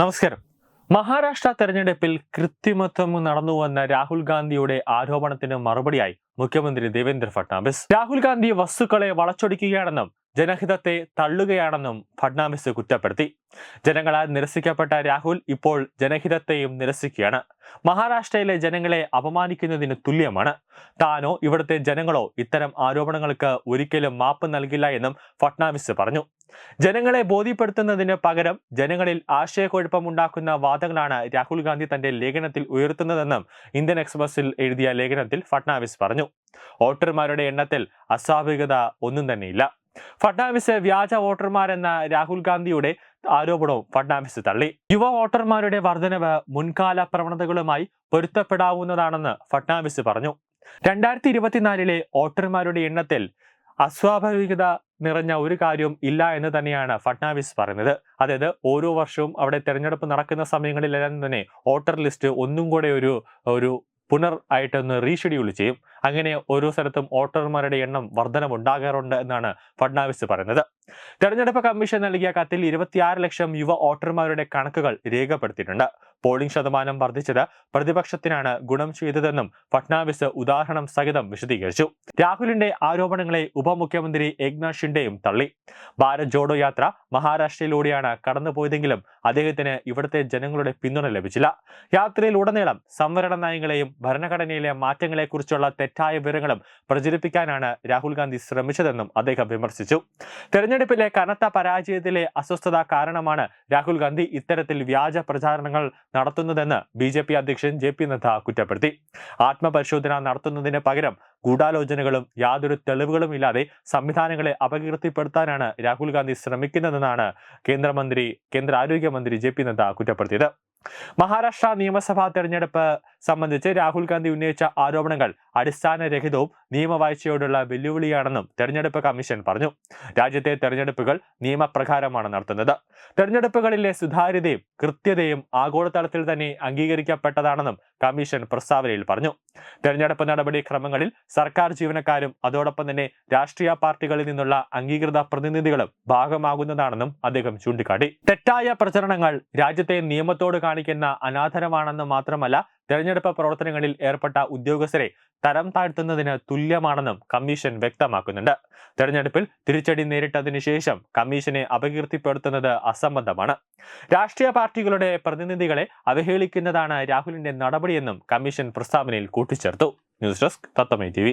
നമസ്കാരം. മഹാരാഷ്ട്ര തെരഞ്ഞെടുപ്പിൽ കൃത്രിമത്വം നടന്നുവെന്ന രാഹുൽ ഗാന്ധിയുടെ ആരോപണത്തിന് മറുപടിയായി മുഖ്യമന്ത്രി ദേവേന്ദ്ര ഫട്നാവിസ്. രാഹുൽ ഗാന്ധി വസ്തുക്കളെ വളച്ചൊടിക്കുകയാണെന്നും ജനഹിതത്തെ തള്ളുകയാണെന്നും ഫട്നാവിസ് കുറ്റപ്പെടുത്തി. ജനങ്ങളാൽ നിരസിക്കപ്പെട്ട രാഹുൽ ഇപ്പോൾ ജനഹിതത്തെയും നിരസിക്കുകയാണ്. മഹാരാഷ്ട്രയിലെ ജനങ്ങളെ അപമാനിക്കുന്നതിന് തുല്യമാണ്. താനോ ഇവിടുത്തെ ജനങ്ങളോ ഇത്തരം ആരോപണങ്ങൾക്ക് ഒരിക്കലും മാപ്പ് നൽകില്ല എന്നും ഫട്നാവിസ് പറഞ്ഞു. ജനങ്ങളെ ബോധ്യപ്പെടുത്തുന്നതിന് പകരം ജനങ്ങളിൽ ആശയക്കുഴപ്പമുണ്ടാക്കുന്ന വാദങ്ങളാണ് രാഹുൽ ഗാന്ധി തന്റെ ലേഖനത്തിൽ ഉയർത്തുന്നതെന്നും ഇന്ത്യൻ എക്സ്പ്രസിൽ എഴുതിയ ലേഖനത്തിൽ ഫട്നാവിസ് പറഞ്ഞു. വോട്ടർമാരുടെ എണ്ണത്തിൽ അസ്വാഭാവികത ഒന്നും തന്നെയില്ല. ഫട്നാവിസ് വ്യാജ വോട്ടർമാരെന്ന രാഹുൽ ഗാന്ധിയുടെ ആരോപണവും ഫട്നാവിസ് തള്ളി. യുവ വോട്ടർമാരുടെ വർധനവ് മുൻകാല പ്രവണതകളുമായി പൊരുത്തപ്പെടാവുന്നതാണെന്ന് ഫട്നാവിസ് പറഞ്ഞു. രണ്ടായിരത്തി ഇരുപത്തിനാലിലെ വോട്ടർമാരുടെ എണ്ണത്തിൽ അസ്വാഭാവികത നിറഞ്ഞ ഒരു കാര്യവും ഇല്ല എന്ന് തന്നെയാണ് ഫട്നാവിസ് പറയുന്നത്. അതായത് ഓരോ വർഷവും അവിടെ തെരഞ്ഞെടുപ്പ് നടക്കുന്ന സമയങ്ങളിലെല്ലാം തന്നെ വോട്ടർ ലിസ്റ്റ് ഒന്നും കൂടെ ഒരു ഒരു പുനർ ആയിട്ടൊന്ന് റീഷെഡ്യൂൾ ചെയ്യും. അങ്ങനെ ഓരോ സ്ഥലത്തും വോട്ടർമാരുടെ എണ്ണം വർധനമുണ്ടാകാറുണ്ട് എന്നാണ് ഫഡ്നാവിസ് പറയുന്നത്. തെരഞ്ഞെടുപ്പ് കമ്മീഷൻ നൽകിയ കത്തിൽ ഇരുപത്തിയാറ് ലക്ഷം യുവ വോട്ടർമാരുടെ കണക്കുകൾ രേഖപ്പെടുത്തിയിട്ടുണ്ട്. പോളിംഗ് ശതമാനം വർദ്ധിച്ചത് പ്രതിപക്ഷത്തിനാണ് ഗുണം ചെയ്തതെന്നും ഫട്നാവിസ് ഉദാഹരണം സഹിതം വിശദീകരിച്ചു. രാഹുലിന്റെ ആരോപണങ്ങളെ ഉപമുഖ്യമന്ത്രി ഏക്നാഥ് ഷിൻഡെയും തള്ളി. ഭാരത് ജോഡോ യാത്ര മഹാരാഷ്ട്രയിലൂടെയാണ് കടന്നുപോയതെങ്കിലും അദ്ദേഹത്തിന് ഇവിടുത്തെ ജനങ്ങളുടെ പിന്തുണ ലഭിച്ചില്ല. യാത്രയിലുടനീളം സംവരണ നയങ്ങളെയും ഭരണഘടനയിലെ മാറ്റങ്ങളെക്കുറിച്ചുള്ള തെറ്റായ വിവരങ്ങളും പ്രചരിപ്പിക്കാനാണ് രാഹുൽ ഗാന്ധി ശ്രമിച്ചതെന്നും അദ്ദേഹം വിമർശിച്ചു. തെരഞ്ഞെടുപ്പിലെ കനത്ത പരാജയത്തിലെ അസ്വസ്ഥത കാരണമാണ് രാഹുൽ ഗാന്ധി ഇത്തരത്തിൽ വ്യാജ പ്രചാരണങ്ങൾ നടത്തുന്നതെന്ന് ബി ജെ പി അധ്യക്ഷൻ ജെ പി നദ്ദ കുറ്റപ്പെടുത്തി. ആത്മപരിശോധന നടത്തുന്നതിന് പകരം ഗൂഢാലോചനകളും യാതൊരു തെളിവുകളും ഇല്ലാതെ സംവിധാനങ്ങളെ അപകീർത്തിപ്പെടുത്താനാണ് രാഹുൽ ഗാന്ധി ശ്രമിക്കുന്നതെന്നാണ് കേന്ദ്രമന്ത്രി കേന്ദ്ര ആരോഗ്യമന്ത്രി ജെ പി നദ്ദ കുറ്റപ്പെടുത്തിയത്. മഹാരാഷ്ട്ര നിയമസഭാ തെരഞ്ഞെടുപ്പ് സംബന്ധിച്ച് രാഹുൽ ഗാന്ധി ഉന്നയിച്ച ആരോപണങ്ങൾ അടിസ്ഥാനരഹിതവും നിയമവാഴ്ചയോടുള്ള വെല്ലുവിളിയാണെന്നും തെരഞ്ഞെടുപ്പ് കമ്മീഷൻ പറഞ്ഞു. രാജ്യത്തെ തെരഞ്ഞെടുപ്പുകൾ നിയമപ്രകാരമാണ് നടത്തുന്നത്. തെരഞ്ഞെടുപ്പുകളിലെ സുതാര്യതയും കൃത്യതയും ആഗോളതലത്തിൽ തന്നെ അംഗീകരിക്കപ്പെട്ടതാണെന്നും കമ്മീഷൻ പ്രസ്താവനയിൽ പറഞ്ഞു. തെരഞ്ഞെടുപ്പ് നടപടിക്രമങ്ങളിൽ സർക്കാർ ജീവനക്കാരും അതോടൊപ്പം തന്നെ രാഷ്ട്രീയ പാർട്ടികളിൽ നിന്നുള്ള അംഗീകൃത പ്രതിനിധികളും ഭാഗമാകുന്നതാണെന്നും അദ്ദേഹം ചൂണ്ടിക്കാട്ടി. തെറ്റായ പ്രചരണങ്ങൾ രാജ്യത്തെ നിയമത്തോട് കാണിക്കുന്ന അനാദരമാണെന്ന് മാത്രമല്ല തെരഞ്ഞെടുപ്പ് പ്രവർത്തനങ്ങളിൽ ഏർപ്പെട്ട ഉദ്യോഗസ്ഥരെ തരം താഴ്ത്തുന്നതിന് തുല്യമാണെന്നും കമ്മീഷൻ വ്യക്തമാക്കുന്നുണ്ട്. തെരഞ്ഞെടുപ്പിൽ തിരിച്ചടി നേരിട്ടതിനു ശേഷം കമ്മീഷനെ അപകീർത്തിപ്പെടുത്തുന്നത് അസംബന്ധമാണ്. രാഷ്ട്രീയ പാർട്ടികളുടെ പ്രതിനിധികളെ അവഹേളിക്കുന്നതാണ് രാഹുലിന്റെ നടപടിയെന്നും കമ്മീഷൻ പ്രസ്താവനയിൽ കൂട്ടിച്ചേർത്തു. News desk തത്തമൈ T